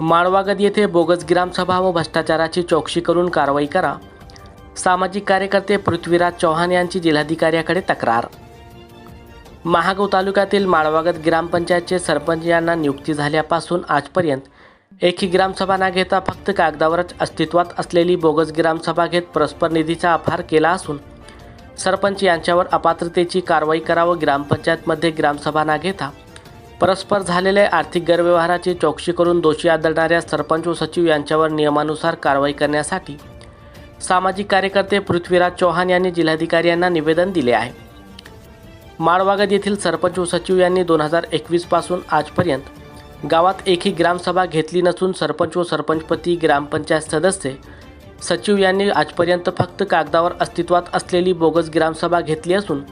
माळवागद येथे बोगस ग्रामसभा व भ्रष्टाचाराची चौकशी करून कारवाई करा. सामाजिक कार्यकर्ते पृथ्वीराज चव्हाण यांची जिल्हाधिकाऱ्याकडे तक्रार. महागाव तालुक्यातील माळवागद ग्रामपंचायतचे सरपंच यांना नियुक्ती झाल्यापासून आजपर्यंत एकही ग्रामसभा न घेता फक्त कागदावरच अस्तित्वात असलेली बोगस ग्रामसभा घेत परस्पर निधीचा अपहार केला असून सरपंच यांच्यावर अपात्रतेची कारवाई करावं ग्रामपंचायतमध्ये ग्रामसभा न घेता परस्पर झालेल्या आर्थिक गैरव्यवहाराची चौकशी करून दोषी आढळणाऱ्या सरपंच व सचिव यांच्यावर नियमानुसार कारवाई करण्यासाठी सामाजिक कार्यकर्ते पृथ्वीराज चव्हाण यांनी जिल्हाधिकारी यांना निवेदन दिले आहे. माळवागद येथील सरपंच व सचिव यांनी दोन हजार एकवीसपासून आजपर्यंत गावात एकही ग्रामसभा घेतली नसून सरपंच व सरपंचपती ग्रामपंचायत सदस्य सचिव यांनी आजपर्यंत फक्त कागदावर अस्तित्वात असलेली बोगस ग्रामसभा घेतली असून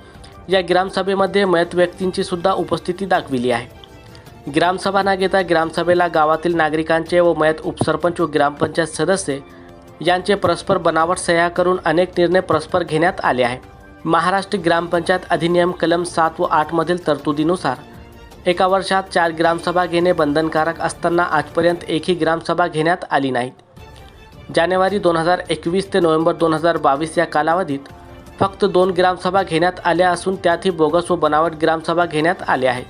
या ग्रामसभेमध्ये मयत व्यक्तींची सुद्धा उपस्थिती दाखविली आहे. ग्रामसभा न घेता ग्रामसभेला गावातील नागरिकांचे व मयत उपसरपंच व ग्रामपंचायत सदस्य यांचे परस्पर बनावट सह्या करून अनेक निर्णय परस्पर घेण्यात आले आहे महाराष्ट्र ग्रामपंचायत अधिनियम कलम सात व आठमधील तरतुदीनुसार एका वर्षात चार ग्रामसभा घेणे बंधनकारक असताना आजपर्यंत एकही ग्रामसभा घेण्यात आली नाहीत. जानेवारी दोन हजार एकवीस ते नोव्हेंबर दोन हजार बावीस या कालावधीत फक्त दोन ग्रामसभा घेण्यात आल्या असून त्यातही बोगस व बनावट ग्रामसभा घेण्यात आल्या आहेत.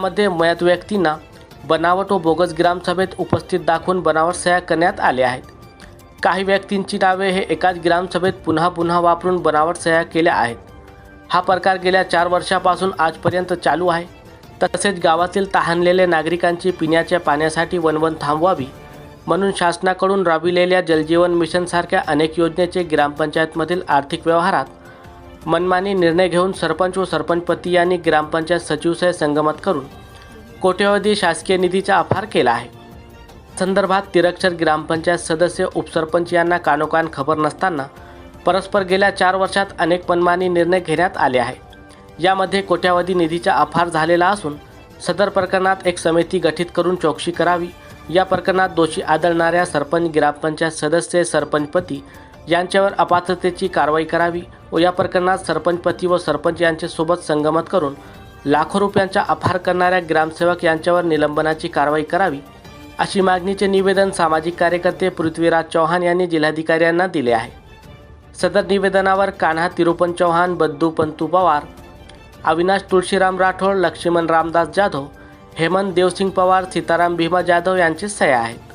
मध्ये मयत व्यक्तींना बनावट व बोगस ग्रामसभेत उपस्थित दाखवून बनावट सह्या करण्यात आल्या आहेत. काही व्यक्तींची नावे हे एकाच ग्रामसभेत पुन्हा पुन्हा वापरून बनावट सह्या केल्या आहेत. हा प्रकार गेल्या चार वर्षापासून आजपर्यंत चालू आहे. तसेच गावातील तहानलेल्या नागरिकांची पिण्याच्या पाण्यासाठी वणवण थांबवावी म्हणून शासनाकडून राबविलेल्या जलजीवन मिशनसारख्या अनेक योजनेचे ग्रामपंचायतमधील आर्थिक व्यवहारात मनमानी निर्णय घेऊन सरपंच व सरपंचपती यांनी ग्रामपंचायत सचिवसह संगमत करून कोट्यवधी शासकीय निधीचा अपार केला आहे. संदर्भात तिरक्षर ग्रामपंचायत सदस्य उपसरपंच यांना कानोकान खबर नसताना परस्पर गेल्या चार वर्षात अनेक मनमानी निर्णय घेण्यात आले आहे यामध्ये कोट्यावधी निधीचा अफार झालेला असून सदर प्रकरणात एक समिती गठीत करून चौकशी करावी. या प्रकरणात दोषी आढळणाऱ्या सरपंच ग्रामपंचायत सदस्य सरपंचपती यांच्यावर अपात्रतेची कारवाई करावी. व या प्रकरणात सरपंचपती व सरपंच यांच्यासोबत संगमत करून लाखो रुपयांचा अपहार करणाऱ्या ग्रामसेवक यांच्यावर निलंबनाची कारवाई करावी अशी मागणीचे निवेदन सामाजिक कार्यकर्ते पृथ्वीराज चव्हाण यांनी जिल्हाधिकाऱ्यांना दिले आहे. सदर निवेदनावर कान्हा तिरुपन चव्हाण बद्दू पंतू पवार अविनाश तुळशीराम राठोड लक्ष्मण रामदास जाधव हेमंत देवसिंग पवार सीताराम भीमा जाधव यांची सह्या आहेत.